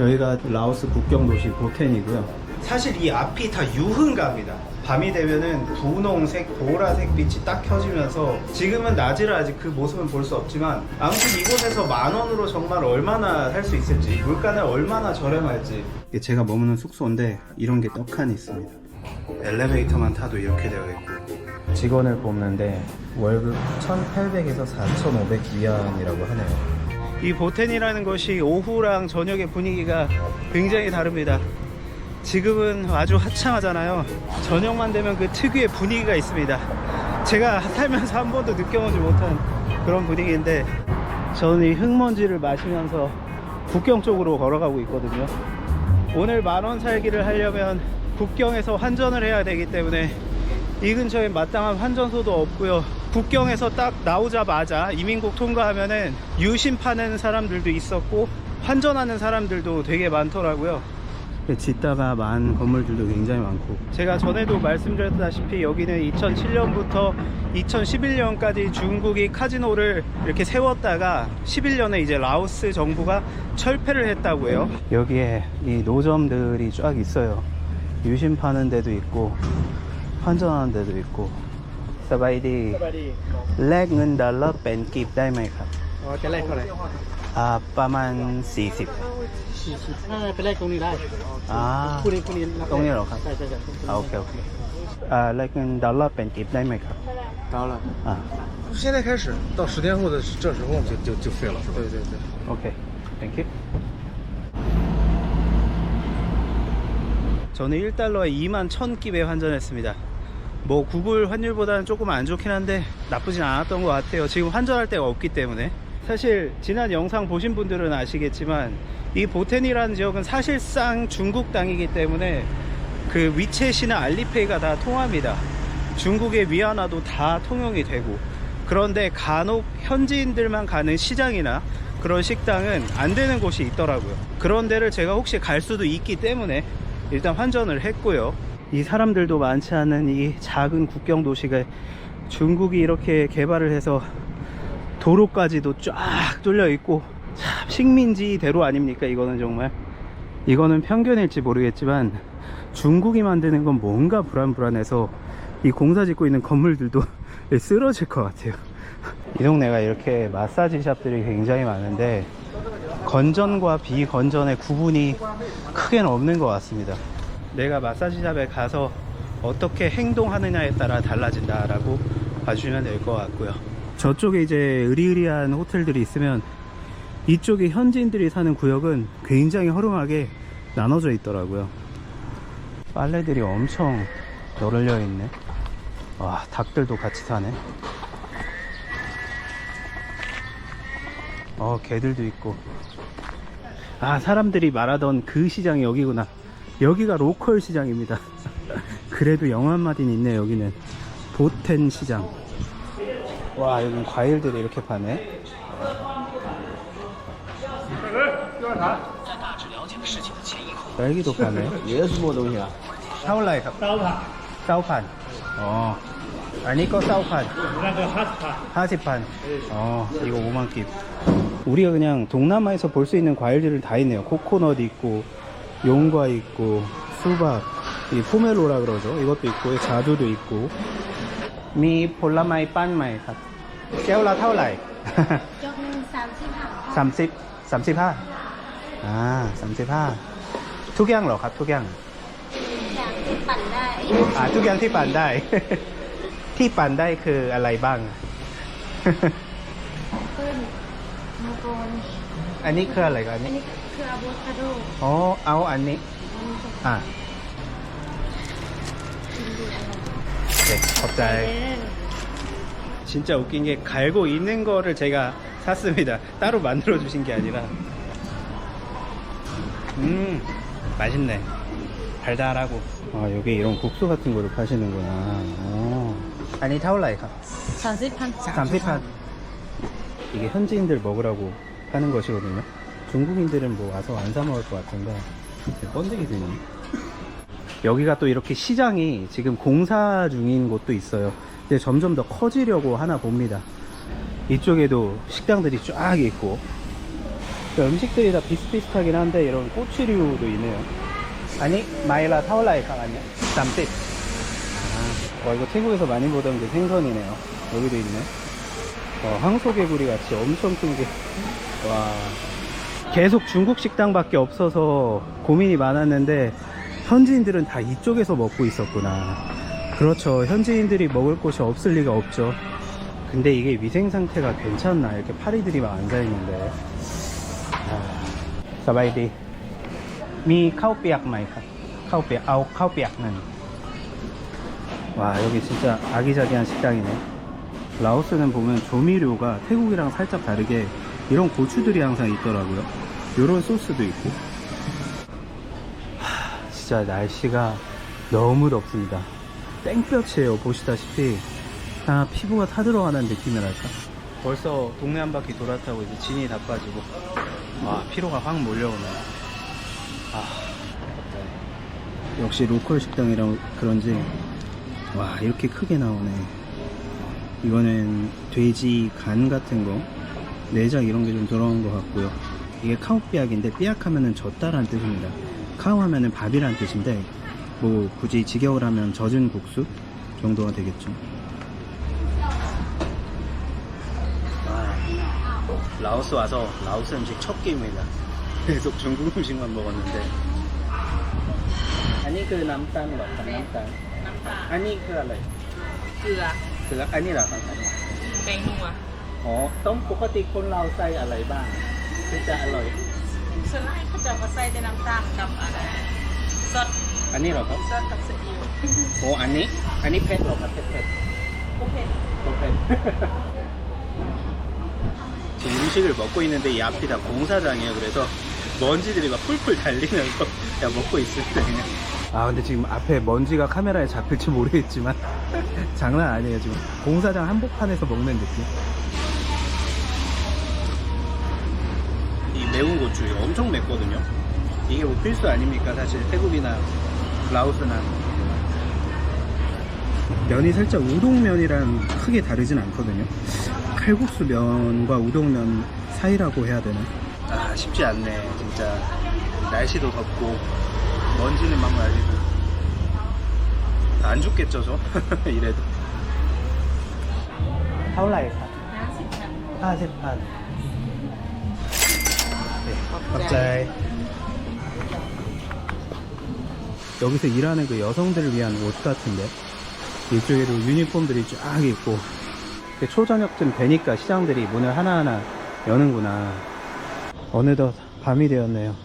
여기가 라오스 국경 도시 보텐이고요. 사실 이 앞이 다 유흥가입니다. 밤이 되면은 분홍색, 보라색 빛이 딱 켜지면서 지금은 낮이라 아직 그 모습은 볼 수 없지만 아무튼 이곳에서 만 원으로 정말 얼마나 살 수 있을지 물가는 얼마나 저렴할지 이게 제가 머무는 숙소인데 이런 게 떡하니 있습니다. 엘리베이터만 타도 이렇게 되어 있고 직원을 뽑는데 월급 1,800에서 4,500 위안이라고 하네요. 이 보텐이라는 것이 오후랑 저녁의 분위기가 굉장히 다릅니다. 지금은 아주 화창하잖아요. 저녁만 되면 그 특유의 분위기가 있습니다. 제가 살면서 한 번도 느껴보지 못한 그런 분위기인데 저는 이 흙먼지를 마시면서 국경 쪽으로 걸어가고 있거든요. 오늘 만원 살기를 하려면 국경에서 환전을 해야 되기 때문에 이 근처에 마땅한 환전소도 없고요. 국경에서 딱 나오자마자 이민국 통과하면은 유심 파는 사람들도 있었고 환전하는 사람들도 되게 많더라고요. 짓다가 만 건물들도 굉장히 많고. 제가 전에도 말씀드렸다시피 여기는 2007년부터 2011년까지 중국이 카지노를 이렇게 세웠다가 11년에 이제 라오스 정부가 철폐를 했다고 해요. 여기에 이 노점들이 쫙 있어요. 유심 파는 데도 있고 환전하는 데도 있고 사바이디 แลกเงินดอลลาร์เป็นกีบได้ไหมครับ อ๋อจะแลกเท่าไหร่ อ่าประมาณ 40 สี่สิบน่าจะไปแลกตรงนี้ได้ อ่า คู่นี้คู่นี้บ ตรงนี้เหรอครับ ใช่ใช่ใช่ อ่าโอเคโอเคอ่าแลกเงินดอลลาร์เป็นกีบได้ไหมครับ 高了 อ่า 现在开始到十天后的这时候就就就废了，是吧？对对对 โอเค thank you 저는 1달러에 2만 1000깁에 환전했습니다 뭐 구글 환율보다는 조금 안 좋긴 한데 나쁘진 않았던 것 같아요. 지금 환전할 데가 없기 때문에. 사실 지난 영상 보신 분들은 아시겠지만 이 보텐이라는 지역은 사실상 중국 땅이기 때문에 그 위챗이나 알리페이가 다 통합니다. 중국의 위안화도 다 통용이 되고 그런데 간혹 현지인들만 가는 시장이나 그런 식당은 안 되는 곳이 있더라고요. 그런 데를 제가 혹시 갈 수도 있기 때문에 일단 환전을 했고요 이 사람들도 많지 않은 이 작은 국경 도시가 중국이 이렇게 개발을 해서 도로까지도 쫙 뚫려 있고 참 식민지대로 아닙니까 이거는 정말? 이거는 편견일지 모르겠지만 중국이 만드는 건 뭔가 불안불안해서 이 공사 짓고 있는 건물들도 쓰러질 것 같아요. 이 동네가 이렇게 마사지 샵들이 굉장히 많은데 건전과 비건전의 구분이 크게는 없는 것 같습니다 내가 마사지 샵에 가서 어떻게 행동하느냐에 따라 달라진다라고 봐주면 될 것 같고요. 저쪽에 이제 의리의리한 호텔들이 있으면 이쪽에 현지인들이 사는 구역은 굉장히 허름하게 나눠져 있더라고요. 빨래들이 엄청 널려 있네. 와 닭들도 같이 사네. 어 개들도 있고. 아 사람들이 말하던 그 시장이 여기구나 여기가 로컬 시장입니다. 그래도 영어 한마디는 있네 여기는. 보텐 시장. 와 여기는 과일들이 이렇게 파네. 딸기도 파네. 샤올라이 사우판. 어. 아니 거 사우판. 하지판. 어 이거 5만깁 우리가 그냥 동남아에서 볼 수 있는 과일들을 다 있네요. 코코넛 있고 용과 있고 수박 이 포멜로라 그러죠 이것도 있고 자두도 있고 미 폴라마이 빤마이 ครับ แก้วละ เท่าไหร่ จกหนึ่งสามสิบห้า 30 35อ่า35 ทุกอย่างเหรอครับ ทุกอย่าง อย่างที่ปั่นได้ อ่าทุกอย่างที่ปั่นได้ ที่ปั่นได้คืออะไรบ้าง ปื้นมังกร อันนี้คืออะไรกันอัน อัน นี้ นี้ คืออะโวคาโด อ๋อเอาอันนี้ อันนี้จะ อ่ะ กินดีอะไร 네, 갑자기 เด้อ 진짜 웃긴 게 갈고 있는 거를 제가 샀습니다. 따로 만들어 주신 게 아니라. 음, 맛있네. 달달하고. 아, 여기 이런 국수 같은 거를 파시는구나. 어. 아니, 타올라이가. สามสิบพัน 잠시판. 이게 현지인들 먹으라고 하는 것이거든요. 중국인들은 뭐 와서 안 사 먹을 것 같은데 번데기 드네. 여기가 또 이렇게 시장이 지금 공사 중인 곳도 있어요. 이제 점점 더 커지려고 하나 봅니다. 이쪽에도 식당들이 쫙 있고 음식들이 다 비슷비슷하긴 한데 이런 꼬치류도 있네요. 아니 마일라 타올라이카 아니야? 쌈짓. 아, 와 이거 태국에서 많이 보던 게 생선이네요. 여기도 있네. 어, 황소개구리 같이 엄청 큰 게. 와. 계속 중국 식당밖에 없어서 고민이 많았는데 현지인들은 다 이쪽에서 먹고 있었구나. 그렇죠. 현지인들이 먹을 곳이 없을 리가 없죠. 근데 이게 위생 상태가 괜찮나? 이렇게 파리들이 막 앉아 있는데. 아, 사바이디. 미 카오삐약 마이카. 카오삐약, 아우 카오삐약는. 와 여기 진짜 아기자기한 식당이네. 라오스는 보면 조미료가 태국이랑 살짝 다르게 이런 고추들이 항상 있더라고요. 이런 소스도 있고. 하, 진짜 날씨가 너무 덥습니다. 땡볕이에요. 보시다시피 아, 피부가 타들어가는 느낌이랄까. 벌써 동네 한 바퀴 돌았다고 이제 진이 다 빠지고 와 피로가 확 몰려오네. 아 역시 로컬 식당이라 그런지 와 이렇게 크게 나오네. 이거는 돼지 간 같은 거 내장 이런 게 좀 들어간 것 같고요. 이게 카우삐약인데 삐약하면은 젖다라는 뜻입니다. 카우 하면은 밥이라는 뜻인데 뭐 굳이 직역을 하면 젖은 국수 정도가 되겠죠. 라오스 와서 라오스 음식 첫 끼입니다. 계속 중국 음식만 먹었는데. 아니 그 남단 맞다 남단. 아니 그อะไร เกลือ คืออันนี้เหรอครับ แป้งนัว อ๋อต้มปกติคนเราใส่อะไรบ้างถึงจะอร่อย ส่วนมากเขาจะมาใส่แต่น้ำตาลกับอะไรซอส อันนี้เหรอครับ ซอสกับซีอิ๊ว โอ้อันนี้ อันนี้เผ็ดเหรอครับเผ็ดเผ็ด โอเค 또 ผ็ด 지금 음식을 먹고 있는데 이 앞이 다 공사장이에요. 그래서 먼지들이 막 뿔뿔 달리면서 그냥 먹고 있을 때 그냥. 아 근데 지금 앞에 먼지가 카메라에 잡힐지 모르겠지만 장난 아니에요 지금 공사장 한복판에서 먹는 느낌. 매운 고추 엄청 맵거든요. 이게 뭐 필수 아닙니까? 사실 태국이나 라오스나. 면이 살짝 우동면이랑 크게 다르진 않거든요. 칼국수 면과 우동면 사이라고 해야 되나? 아 쉽지 않네. 진짜. 날씨도 덥고. 먼지는 막 날리고 안 죽겠죠 저? 이래도. 타올라야겠다. 40판 40판. าสิบค่ะ 50판 갑자기 여기서 일하는 그 여성들을 위한 옷 같은데 이쪽에도 유니폼들이 쫙 있고 이렇게 초저녁쯤 되니까 시장들이 문을 하나하나 여는구나 어느덧 밤이 되었네요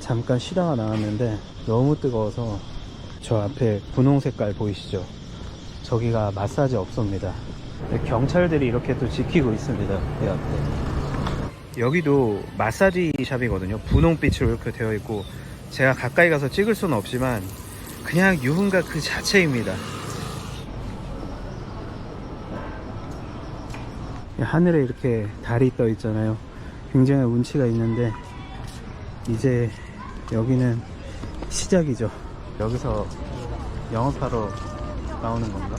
잠깐 쉬다가 나왔는데 너무 뜨거워서 저 앞에 분홍 색깔 보이시죠 저기가 마사지 업소입니다 경찰들이 이렇게 또 지키고 있습니다 이 앞에 여기도 마사지 샵이거든요. 분홍빛으로 이렇게 되어 있고 제가 가까이 가서 찍을 수는 없지만 그냥 유흥가 그 자체입니다. 하늘에 이렇게 달이 떠 있잖아요. 굉장히 운치가 있는데 이제 여기는 시작이죠. 여기서 영업하러 나오는 건가?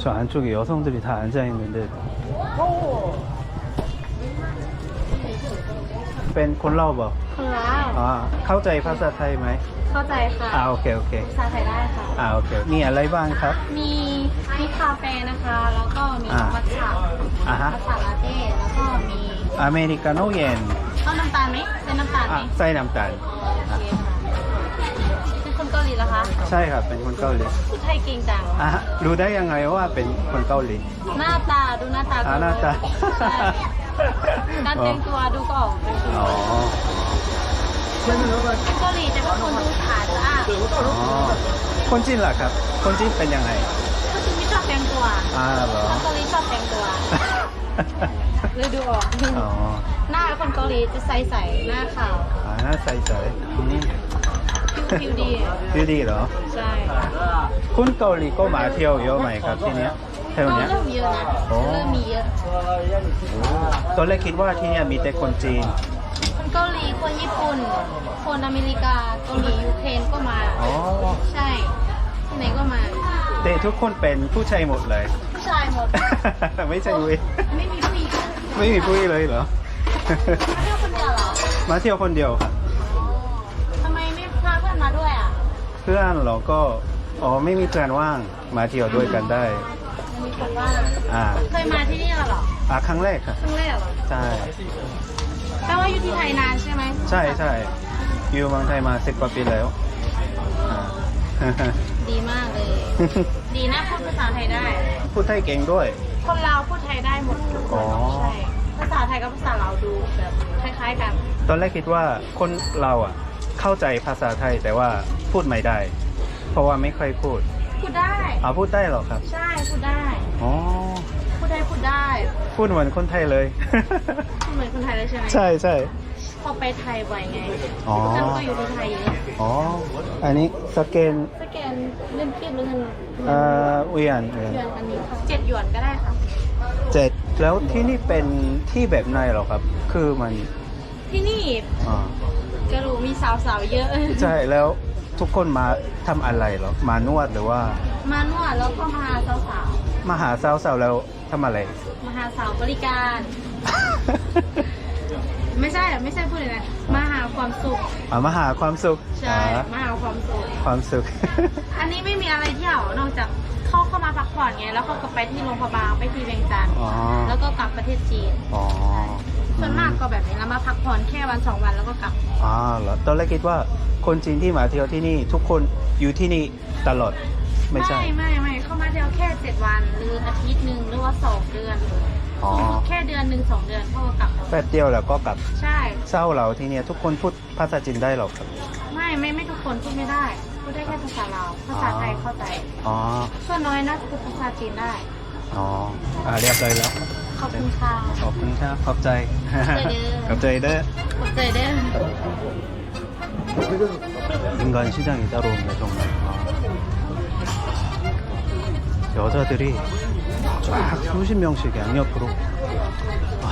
저 안쪽에 여성들이 다 앉아있는데. เป็นคนเล่าบ่ คนลาว อ่าเข้าใจภาษาไทยไหม เข้าใจค่ะ อ่าโอเคโอเค ภาษาไทยได้ค่ะ อ่าโอเค มีอะไรบ้างครับ มีมีคาเฟ่นะคะ แล้วก็มี อ่า มัทฉะ อ่าฮะ มัทฉะลาเต้ แล้วก็มี อเมริกาโน่เย็น เอาน้ำตาลไหมเป็นน้ำตาลไหม อ่ะไส้น้ำตาล โอ เคค่ะเป็นคนเกาหลีเหรอคะใช่ครับเป็นคนเกาหลีพูดไทยเก่งจังอะรู้ได้ยังไงว่าเป็นคนเกาหลี หน้าตาดูหน้าตาอ่าหน้าตา ใช่การแต่งตัวดูก็ออกเป็นคนอ๋อเกาหลีแต่เป็นคนดูสะอาดสะอาดอ๋อคนจีนล่ะครับ คนจีนเป็นยังไงก็คือมีชอบแต่งตัวอ่าเหรอ คนเกาหลีชอบแต่งตัวเลยดูออกอ๋อหน้าคนเกาหลีจะใสใสๆหน้าขาว อ่าน่าใส่ใจอืม ผิวดีดีดีเหรอ ใช่คุณเกาหลีก็มาเที่ยวเยอะไหมครับที่เนี้ยแถวก็เนี้ยเริ่มเยอะนะโอ้เริ่มมีเยอะตอนแรกคิดว่าที่เนี้ยมีแต่คนจีน คนเกาหลี คนญี่ปุ่น คนอเมริกาเกาหลียูเครนก็มาอ๋อใช่ ที่ไหนก็มาแต่ทุกคนเป็นผู้ชายหมดเลย ผู้ชายหมด ไม่ใช่เว้ยไม่มีผู้หญิงอะไม่มีผู้หญิงเลยเหรอ มาเที่ยวคนเดียวเหรอ มาเที่ยวคนเดียวครับ ทำไมไม่พาเพื่อนมาด้วยอะ เพื่อนเราก็อ๋อไม่มีเพื่อนว่างมาเที่ยวด้วยกันได้ มีคนว่าอ่าเคยมาที่นี่แล้วเหรออ่าครั้งแรกครับครั้งแรกเหรอใช่แปลว่าอยู่ที่ไทยนานใช่ไหมใช่ใช่อยู่เมืองไทยมาสิบกว่าปีแล้วอ่า ดีมากเลย ดีนะพูดภาษาไทยได้ พูดไทยเก่งด้วย คนลาวพูดไทยได้หมดทุกคอ๋นอ ใช่ภาษาไทยกับภาษาลาวดูแบบคล้ายๆกัน ตอนแรกคิดว่าคนเราอะ เข้าใจภาษาไทยแต่ว่าพูดไม่ได้ เพราะว่าไม่ค่อยพูดพูดได้อ่าพูดได้เหรอครับใช่พูดได้ อ๋อพูดได้พูดได้พูดเหมือนคนไทยเลย พูดเหมือนคนไทยเลยใช่ไหมใช่ใช่พอไปไทยบ่อยไงอ๋อเพื่อนก็อยู่ที่ไทยเยอะอ๋ออันนี้สแกนสแกนเล่นเก็บหรือเงินเอ่อเวียนเวียนหยวนอันนี้ค่ะเจ็ดหยวนก็ได้ค่ะเจ็ดแล้วที่นี่เป็นที่แบบไหนเหรอครับ คือมันที่นี่ อ่า ก็รู้มีสาวๆเยอะ ใช่แล้วทุกคนมาทำอะไรเหรอ มานวดหรือว่า มานวดแล้วก็มาหาสาวมาหาสาวๆแล้วทำอะไร ๆมาหาสาวบริการ ไม่ใช่อะไม่ใช่พูดเลยนะมาหาความสุขอ่ามาหาความสุขใช่อ่ามาหาความสุข ความสุข อันนี้ไม่มีอะไรเที่ยวนอกจากเข้าเข้ามาพักผ่อนไงแล้วเขาก็ไปที่โรงพยาบาลไปที่เวียงจันทร์อ๋อ แล้วก็กลับประเทศจีน อ๋อ ส่วนมากก็แบบนี้แล้วมาพักผ่อนแค่วันสองวันแล้วก็กลับอ๋อเหรอตอนแรกคิดว่าคนจีนที่มาเที่ยวที่นี่ ทุกคนอยู่ที่นี่ตลอดไม่ใช่ ไม่ไม่เข้ามาเที่ยวแค่เจ็ดวันหรืออาทิตย์หนึ่งหรือว่าสองเดือนอ๋อสูงสุดแค่เดือนหนึ่งสองเดือนเขาก็กลับแป๊บเดียวแล้วก็กลับใช่ เศร้าเราที่เนี่ยทุกคนพูดภาษาจีนได้หรอครับ ไม่ไม่ไม่ทุกคนพูดไม่ได้พูดได้แค่ภาษาลาวภาษาไทยเข้าใจอ๋อ ส่วนน้อยนะพูดภาษาจีนได้ อ๋ออ่าเรียบร้อยแล้ว ขอบคุณค่ะ ขอบคุณครับขอบใจ ขอบใจเด้อ ขอบใจเด้อ 인간 시장이 따로 없네 정말 아. 여자들이 쫙 수십 명씩 양옆으로 아,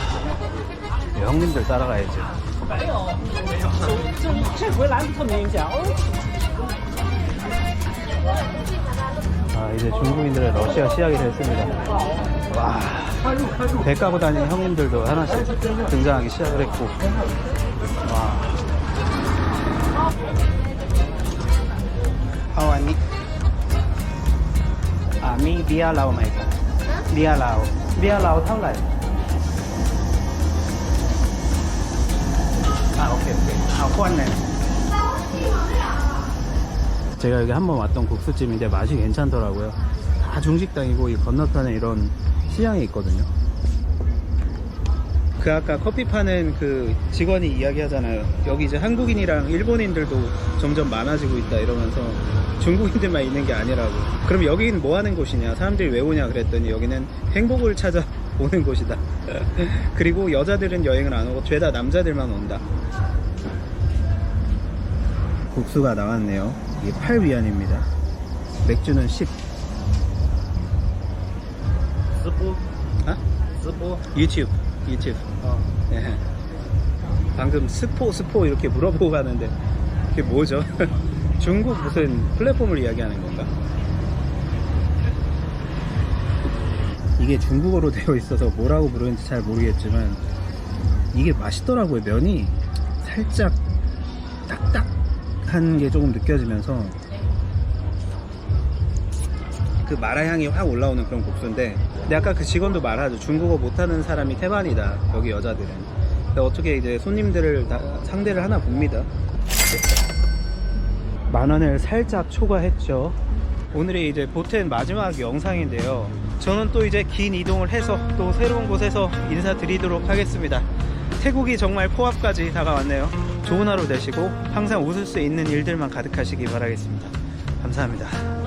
형님들 따라가야지 아 이제 중국인들의 러시아 시작이 됐습니다 와, 백가보다는 형님들도 하나씩 등장하기 시작을 했고. 와. 아, 왔니? 아, 미, 비아 라오 마이카. 비아 라오. 비아 라오 타올라이. 아, 오케이, 오케이. 아, 호환네. 제가 여기 한 번 왔던 국수집인데 맛이 괜찮더라고요. 다 중식당이고 이 건너편에 이런 시장이 있거든요. 그 아까 커피 파는 그 직원이 이야기하잖아요. 여기 이제 한국인이랑 일본인들도 점점 많아지고 있다 이러면서 중국인들만 있는 게 아니라고. 그럼 여기는 뭐 하는 곳이냐? 사람들이 왜 오냐 그랬더니 여기는 행복을 찾아 오는 곳이다. 그리고 여자들은 여행을 안 오고 죄다 남자들만 온다. 국수가 나왔네요. 이게 8위안입니다. 맥주는 10. 어? 스포 어? 슈퍼? 유튜브 유튜브 어. 예. 방금 스포 스포 이렇게 물어보고 가는데 그게 뭐죠? 중국 무슨 플랫폼을 이야기하는 건가? 이게 중국어로 되어 있어서 뭐라고 부르는지 잘 모르겠지만 이게 맛있더라고요 면이 살짝 딱딱한 게 조금 느껴지면서 그 마라 향이 확 올라오는 그런 국수인데 근데 아까 그 직원도 말하죠. 중국어 못하는 사람이 태반이다 여기 여자들은. 근데 어떻게 이제 손님들을 다 상대를 하나 봅니다. 만 원을 살짝 초과했죠. 오늘이 이제 보텐 마지막 영상인데요. 저는 또 이제 긴 이동을 해서 또 새로운 곳에서 인사드리도록 하겠습니다. 태국이 정말 코앞까지 다가왔네요. 좋은 하루 되시고 항상 웃을 수 있는 일들만 가득하시기 바라겠습니다. 감사합니다